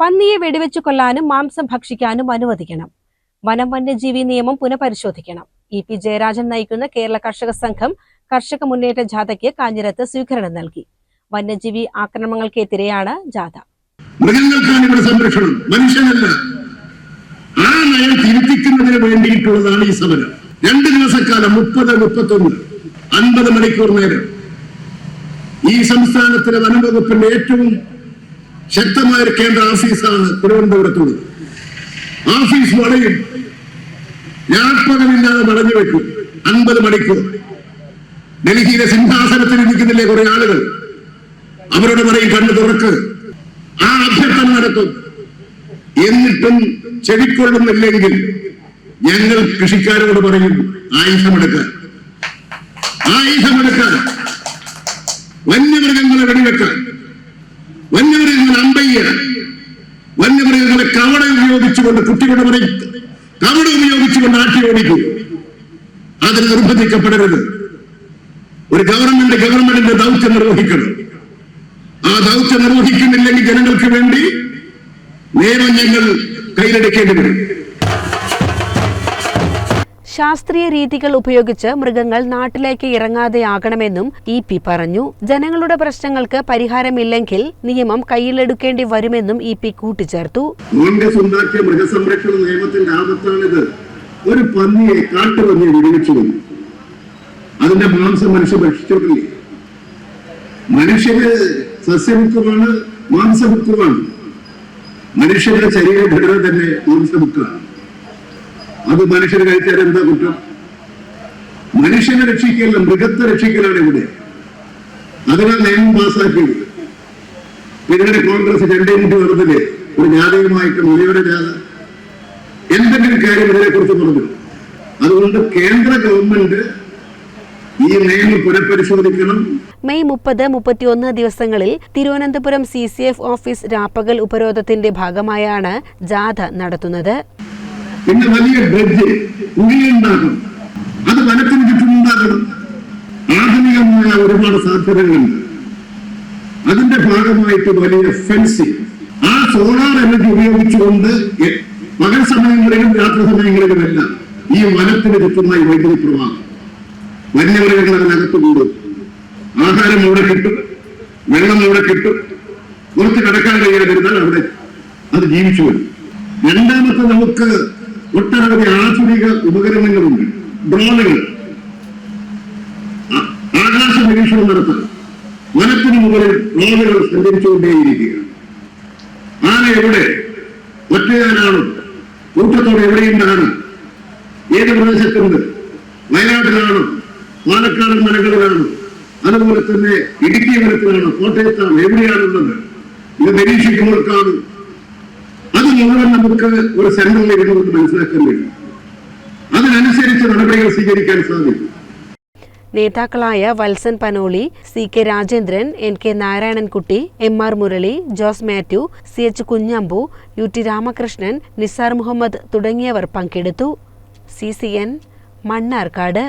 പന്നിയെ വെടിവെച്ചു കൊല്ലാനും മാംസം ഭക്ഷിക്കാനും അനുവദിക്കണം. വനം വന്യജീവി നിയമം പുനഃപരിശോധിക്കണം. ഇ പി ജയരാജൻ നയിക്കുന്ന കേരള കർഷക സംഘം കർഷക മുന്നേറ്റ ജാഥയ്ക്ക് കാഞ്ഞിരത്ത് സ്വീകരണം നൽകി. വന്യജീവി ആക്രമണങ്ങൾക്കെതിരെയാണ് ജാഥ. മൃഗങ്ങൾക്കാണ് ഇവിടെ സംരക്ഷണം. മനുഷ്യനല്ല. ആ നയം തിരുത്തിക്കുന്നതിന് വേണ്ടിയിട്ടുള്ളതാണ് ഈ സമരം. രണ്ട് ദിവസക്കാലം മുപ്പത് മുപ്പത്തൊന്ന് അൻപത് മണിക്കൂർ നേരം. ഈ സംസ്ഥാനത്തിലെ വനംവകുപ്പിന്റെ ഏറ്റവും ശക്തമായ ഒരു കേന്ദ്ര ആഫീസാണ് തിരുവനന്തപുരത്തുള്ളത്. ഓഫീസ് വളയും രാപ്പകലില്ലാതെ വളഞ്ഞു വെക്കും. അൻപത് മണിക്കൂർ. ഡൽഹിയിലെ സിംഹാസനത്തിൽ ഇരിക്കുന്നില്ലേ കുറെ ആളുകൾ? അവരുടെ പറയും കണ്ണു തുറക്ക്. ആ അഭ്യർത്ഥന നടത്തും എന്നിട്ടും ചെവിക്കൊള്ളുന്നില്ലെങ്കിൽ ഞങ്ങൾ കൃഷിക്കാരോട് പറയും ആയുധമെടുക്കാൻ. ആയുധമെടുക്കാൻ. വന്യമൃഗങ്ങളെ വെടിവെക്കാൻ. അമ്പയ്യ വന്യമൃഗങ്ങളെ കവട ഉപയോഗിച്ചുകൊണ്ട് കുട്ടികളുടെ പറയും കവട ഉപയോഗിച്ചുകൊണ്ട് ആട്ടി ഓടിക്കും അതിന് നിർബന്ധിക്കപ്പെടരുത്. ഒരു ഗവൺമെന്റ് ഗവൺമെന്റിന്റെ ദൗത്യം നിർവഹിക്കണം. ആ ദൗത്യം നിർവഹിക്കുന്നില്ലെങ്കിൽ ജനങ്ങൾക്ക് വേണ്ടി നിയമം ഞങ്ങൾ കയ്യിലെടുക്കേണ്ടി വരും. ശാസ്ത്രീയ രീതികൾ ഉപയോഗിച്ച് മൃഗങ്ങൾ നാട്ടിലേക്ക് ഇറങ്ങാതെയാകണമെന്നും ഇ പി പറഞ്ഞു. ജനങ്ങളുടെ പ്രശ്നങ്ങൾക്ക് പരിഹാരമില്ലെങ്കിൽ നിയമം കയ്യിലെടുക്കേണ്ടി വരുമെന്നും ഇ പി കൂട്ടിച്ചേർത്തു. കോൺഗ്രസ് ഉണ്ടാക്കിയ മൃഗസംരക്ഷണ നിയമത്തിന്റെ ആപത്താണിത്. ഒരു പന്നിയെ കാട്ടുപന്നിയെ വെടിവെച്ചു വന്നു അതിന്റെ മാംസം മനുഷ്യ ഭക്ഷിച്ചിട്ടില്ലേ മനുഷ്യന് സസ്യമുഖമാണ് മാംസമുഖമാണ് മനുഷ്യരുടെ ശരീരഘടന തന്നെ മാംസമുഖമാണ് അത് മനുഷ്യന് കഴിച്ചാൽ എന്താ കുറ്റം? മനുഷ്യനെ രക്ഷിക്കല്ല മൃഗത്തെ രക്ഷിക്കലാണ് ഇവിടെ. അതിനാ നിയമം പാസ്സാക്കിയത് പിന്നീട് കോൺഗ്രസ് രണ്ടേ മിനിറ്റ് നടന്നില്ലേ ഒരു ജാതകമായിട്ട് മൊഴിയുടെ ജാഥ എന്തെങ്കിലും കാര്യം ഇതിനെ കുറിച്ച് പറഞ്ഞു. അതുകൊണ്ട് കേന്ദ്ര ഗവൺമെന്റ് ഈ നിയമം പുനഃപരിശോധിക്കണം. മെയ് മുപ്പത് മുപ്പത്തിയൊന്ന് ദിവസങ്ങളിൽ Thiruvananthapuram C C F office രാപ്പകൽ ഉപരോധത്തിന്റെ ഭാഗമായാണ് ജാഥ നടത്തുന്നത്. പിന്നെ വലിയ ബ്രിഡ്ജ് കുഴിയുണ്ടാക്കും അത് വനത്തിന് ചുറ്റും ഉണ്ടാക്കണം ആധുനികമായ ഒരുപാട് സാധ്യതകളുണ്ട് അതിന്റെ ഭാഗമായിട്ട് വലിയ ഫെൻസിങ് ആ സോളാർ എനർജി ഉപയോഗിച്ചുകൊണ്ട് പകൽ സമയങ്ങളിലും രാത്രി സമയങ്ങളിലുമെല്ലാം ഈ വനത്തിന് ചുറ്റുമായി വൈദ്യുതി പ്രവാഹം. വന്യമൃഗങ്ങൾ അതിനകത്ത് കൂടും. ആഹാരം അവിടെ കിട്ടും. വെള്ളം അവിടെ കിട്ടും. കുറച്ച് കടക്കാൻ കഴിയാതിരുന്നാൽ അവിടെ അത് ജീവിച്ചു വരും. രണ്ടാമത്തെ നമുക്ക് ഒട്ടനവധി ആധുനിക ഉപകരണങ്ങളുണ്ട്. ഡ്രോണുകൾ. ആകാശ നിരീക്ഷണം നടത്താൻ വനത്തിന് മുകളിൽ ഡ്രോണുകൾ സഞ്ചരിച്ചുകൊണ്ടേയിരിക്കുകയാണ്. ആന എവിടെ? ഒറ്റയാനാണോ കൂട്ടത്തോടെ എവിടെയുണ്ടാണ് ഏത് പ്രദേശത്തുണ്ട്? വയനാട്ടിലാണോ? പാലക്കാട് മലകളിലാണോ അതുപോലെ തന്നെ ഇടുക്കി വനത്തിലാണോ കോട്ടയത്താണ്? എവിടെയാണുള്ളത്? ഇത് നിരീക്ഷിക്കുമ്പോൾ കാണും. അത് നമുക്ക് ഒരു സെന്ററിൽ ഇരുന്നുകൊണ്ട് മനസ്സിലാക്കാൻ കഴിയും. അതിനനുസരിച്ച് നടപടികൾ സ്വീകരിക്കാൻ സാധിക്കും. നേതാക്കളായ Valsan Panoli C K Rajendran N K Narayanankutty M R Murali Jose Mathew C H Kunhambu U T Ramakrishnan Nisar Muhammad തുടങ്ങിയവർ പങ്കെടുത്തു. C C N Mannarkkad.